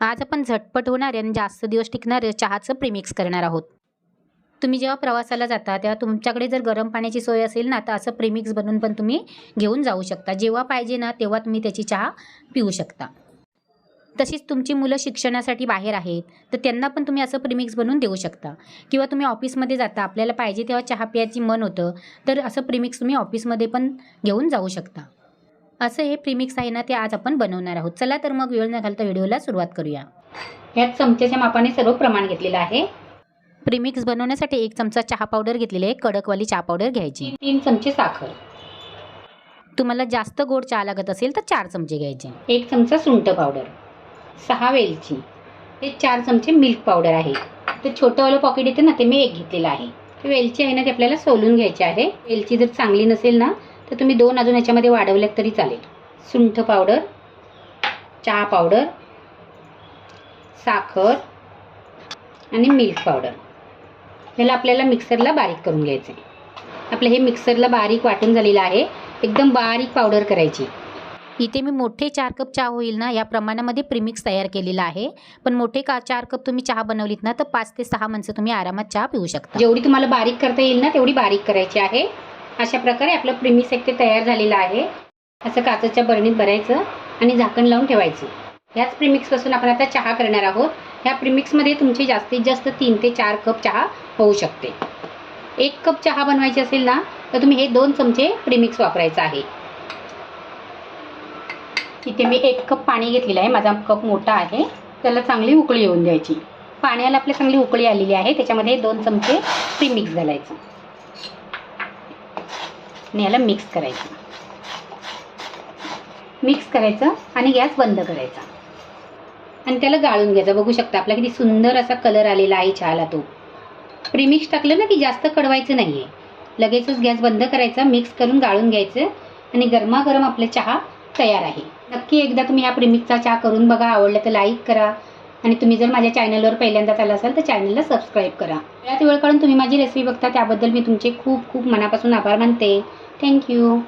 आज आपण झटपट होणारे आणि जास्त दिवस टिकणारे चहाचं प्रीमिक्स करणार आहोत. तुम्ही जेव्हा प्रवासाला जाता तेव्हा तुमच्याकडे जर गरम पाण्याची सोय असेल ना तर असं प्रीमिक्स बनवून पण तुम्ही घेऊन जाऊ शकता. जेव्हा पाहिजे ना तेव्हा तुम्ही त्याची चहा पिऊ शकता. तशीच तुमची मुलं शिक्षणासाठी बाहेर आहेत तर त्यांना पण तुम्ही असं प्रीमिक्स बनवून देऊ शकता. किंवा तुम्ही ऑफिसमध्ये जाता आपल्याला पाहिजे तेव्हा चहा प्यायची मन होतं तर असं प्रिमिक्स तुम्ही ऑफिसमध्ये पण घेऊन जाऊ शकता. असं हे प्रिमिक्स आहे ना ते आज आपण बनवणार आहोत. चला तर मग वेळ न घालता व्हिडिओला सुरुवात करूया. ह्यात चमच्याच्या मापाने सर्व प्रमाण घेतलेलं आहे. प्रीमिक्स बनवण्यासाठी एक चमचा चहा पावडर घेतलेली आहे. कडकवाली चहा पावडर घ्यायची. तीन चमचे साखर. तुम्हाला जास्त गोड चहा लागत असेल तर चार चमचे घ्यायचे. एक चमचा सुंठ पावडर. सहा वेलची. हे चार चमचे मिल्क पावडर आहे. ते छोटंवालं पॉकेट येते ना ते मी एक घेतलेलं आहे. वेलची आहे ना ते आपल्याला सोलून घ्यायची आहे. वेलची जर चांगली नसेल ना तर तुम्ही दोन अजून याच्यामध्ये वाढवल्यात तरी चालेल. सुंठ पावडर चहा पावडर साखर आणि मिल्क पावडर. ह्याला आपल्याला मिक्सरला बारीक करून घ्यायचं आहे आपलं हे मिक्सरला बारीक वाटून झालेलं आहे. एकदम बारीक पावडर करायची. इथे मी मोठे चार कप चहा होईल ना या प्रमाणामध्ये प्रीमिक्स तयार केलेला आहे. पण मोठे का चार कप तुम्ही चहा बनवलीत ना तर पाच ते सहा माणसं तुम्ही आरामात चहा पिऊ शकता. जेवढी तुम्हाला बारीक करता येईल ना तेवढी बारीक करायची आहे. अशा प्रकारे आपलं प्रिमिक्स एक ते तयार झालेलं आहे. असं काचेच्या बरणीत भरायचं आणि झाकण लावून ठेवायचं. ह्याच प्रीमिक्सपासून आपण आता चहा करणार आहोत. ह्या प्रिमिक्समध्ये तुमची जास्तीत जास्त तीन ते चार कप चहा होऊ शकते. एक कप चहा बनवायची असेल ना तर तुम्ही हे दोन चमचे प्रिमिक्स वापरायचं आहे. इथे मी एक कप पाणी घेतलेलं आहे. माझा कप मोठा आहे. त्याला चांगली उकळी येऊन द्यायची. पाण्याला आपल्या चांगली उकळी आलेली आहे. त्याच्यामध्ये दोन चमचे प्रिमिक्स घालायचं. आणि याला मिक्स करायचं. मिक्स करायचं आणि गॅस बंद करायचा. आणि त्याला गाळून घ्यायचं. बघू शकता आपला किती सुंदर असा कलर आलेला आहे चहाला तो. प्रीमिक्स टाकलं ना की जास्त कडवायचं नाही आहे लगेचच गॅस बंद करायचा मिक्स करून गाळून घ्यायचं आणि गरमागरम आपला चहा तयार आहे. नक्की एकदा तुम्ही या प्रीमिक्सचा चहा करून बघा. आवडलं तर लाईक करा. आणि तुम्ही जर माझ्या चॅनलवर पहिल्यांदाच आला असाल तर चॅनलला सबस्क्राईब करा. वेळात वेळ काढून तुम्ही माझी रेसिपी बघता त्याबद्दल मी तुमचे खूप खूप मनापासून आभार मानते. थँक्यू